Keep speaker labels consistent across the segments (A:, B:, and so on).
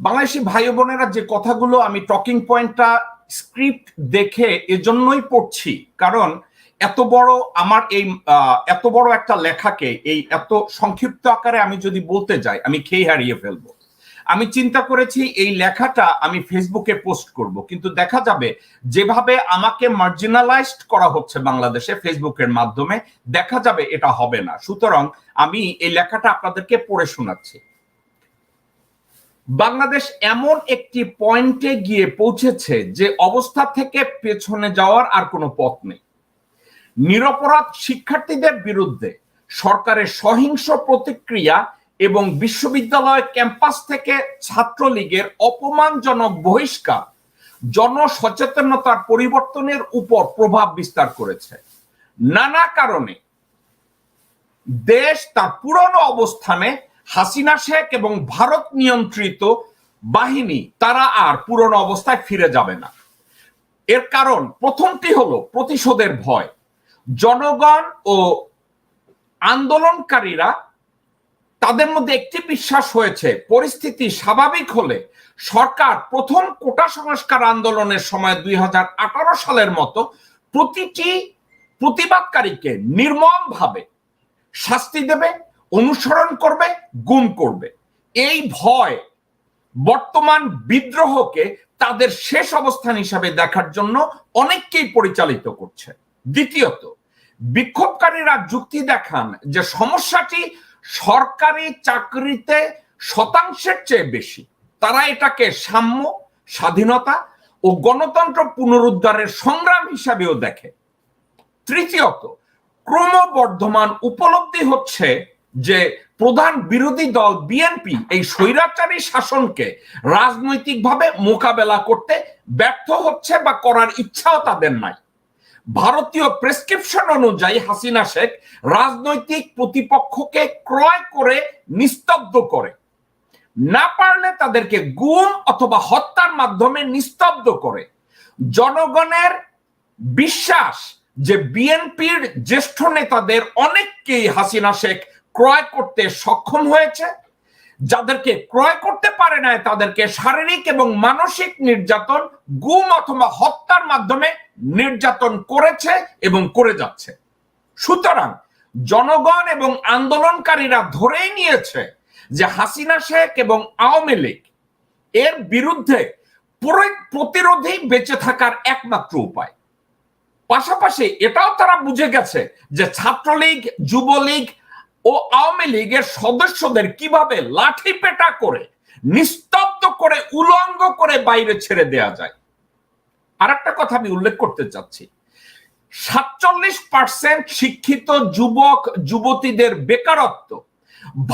A: বাংলাদেশি ভাই বোনেরা যে কথাগুলো আমি টকিং পয়েন্টটা স্ক্রিপ্ট দেখে এজন্যই পড়ছি, কারণ এত বড় আমার এই এত বড় একটা লেখাকে, এই এত সংক্ষিপ্ত আকারে আমি যদি বলতে যাই, আমি খেয়ে হারিয়ে ফেলব। আমি চিন্তা করেছি এই লেখাটা আমি ফেসবুকে পোস্ট করব, কিন্তু দেখা যাবে যেভাবে আমাকে মার্জিনালাইজড করা হচ্ছে বাংলাদেশে ফেসবুকের মাধ্যমে, দেখা যাবে এটা হবে না। সুতরাং আমি এই লেখাটা আপনাদেরকে পড়ে শোনাচ্ছি। বাংলাদেশ এমন একটি পয়েন্টে গিয়ে পৌঁছেছে যে অবস্থা থেকে পেছনে যাওয়ার আর কোনো পথ নেই। নিরপরাধ শিক্ষার্থীদের বিরুদ্ধে সরকারের সহিংস প্রতিক্রিয়া এবং বিশ্ববিদ্যালয় ক্যাম্পাস থেকে ছাত্রলীগের অপমানজনক বহিষ্কার জনসচেতনতার পরিবর্তনের উপর প্রভাব বিস্তার করেছে। নানা কারণে দেশ তার পুরনো অবস্থানে হাসিনা শেখ এবং ভারত নিয়ন্ত্রিত বাহিনী, তারা আর পুরনো অবস্থায় ফিরে যাবে না। এর কারণ প্রথমটি হলো প্রতিশোধের ভয়। জনগণ ও আন্দোলনকারীরা তাদের মধ্যে একটি বিশ্বাস হয়েছে, পরিস্থিতি স্বাভাবিক হলে সরকার প্রথম কোটা সংস্কার আন্দোলনের সময় দুই হাজার আঠারো সালের মতো প্রতিটি প্রতিবাদকারীকে নির্মমভাবে শাস্তি দেবে অনুসরণ করবে, গুম করবে। এই ভয় বর্তমান বিদ্রোহকে তাদের শেষ অবস্থান হিসাবে দেখার জন্য অনেককেই পরিচালিত করছে। দ্বিতীয়ত, বিক্ষোভকারীরা যুক্তি দেখান যে সমস্যাটি সরকারি চাকরিতে শতাংশের চেয়ে বেশি। তারা এটাকে সাম্য, স্বাধীনতা ও গণতন্ত্র পুনরুদ্ধারের সংগ্রাম হিসাবেও দেখে। তৃতীয়ত, ক্রমবর্ধমান উপলব্ধি হচ্ছে যে প্রধান বিরোধী দল বিএনপি এই স্বৈরাচারী শাসনকে রাজনৈতিকভাবে মোকাবেলা করতে ব্যর্থ হচ্ছে বা করার ইচ্ছাও তাদের নাই। ভারতীয় প্রেসক্রিপশন অনুযায়ী হাসিনা শেখ রাজনৈতিক প্রতিপক্ষকে ক্রয় করে নিস্তব্ধ করে। না পারলে তাদেরকে গুম অথবা হত্যার মাধ্যমে নিস্তব্ধ করে। জনগণের বিশ্বাস যে বিএনপির জ্যেষ্ঠ নেতাদের অনেককেই হাসিনা শেখ ক্রয় করতে সক্ষম হয়েছে। যাদেরকে ক্রয় করতে পারে না তাদেরকে শারীরিক এবং মানসিক নির্যাতন, গুম অথবা হত্যার মাধ্যমে নির্যাতন করেছে এবং করে যাচ্ছে। সুতরাং জনগণ এবং আন্দোলনকারীরা ধরেই নিয়েছে যে হাসিনা শেখ এবং আওয়ামী লীগ এর বিরুদ্ধে পুরো- প্রতিরোধী বেঁচে থাকার একমাত্র উপায়। পাশাপাশি এটাও তারা বুঝে গেছে যে ছাত্রলীগ, যুবলীগ ও আওয়ামী লীগের সদস্যদের কীভাবে লাঠি পেটা করে, নিস্তব্ধ করে, উলঙ্গ করে বাইরে ছেড়ে দেয়া যায়? আর একটা কথা আমি উল্লেখ করতে চাচ্ছি। সাতচল্লিশ পার্সেন্ট শিক্ষিত যুবক, যুবতীদের বেকারত্ব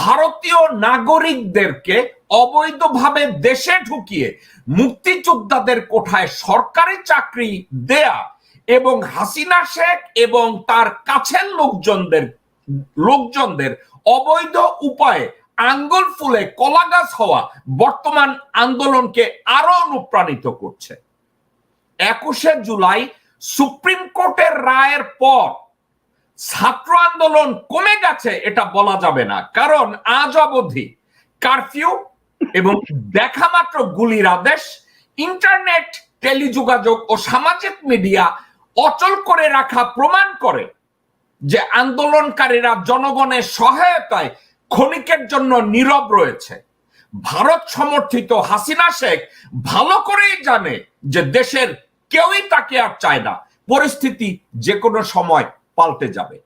A: ভারতীয় নাগরিকদেরকে অবৈধভাবে দেশে ঢুকিয়ে মুক্তিযোদ্ধাদের কোঠায় সরকারি চাকরি দেয়া এবং হাসিনা শেখ এবং তার কাছের লোকজনদের লোকজনদের অবৈধ উপায়ে আঙ্গুল ফুলে কলাগাছ হওয়া বর্তমান আন্দোলনকে আরও অনুপ্রাণিত করছে। একুশে জুলাই সুপ্রিম কোর্টের রায়ের পর ছাত্র আন্দোলন কমে গেছে এটা বলা যাবে না, কারণ আজ অবধি কারফিউ এবং দেখা মাত্র গুলির আদেশ, ইন্টারনেট, টেলিযোগাযোগ ও সামাজিক মিডিয়া অচল করে রাখা প্রমাণ করে যে আন্দোলনকারীরা জনগণের সহায়তায় ক্ষণিকের জন্য নীরব রয়েছে। ভারত সমর্থিত হাসিনা শেখ ভালো করেই জানে যে দেশের কেউই তাকে আর চায় না। পরিস্থিতি যে কোনো সময় পাল্টে যাবে।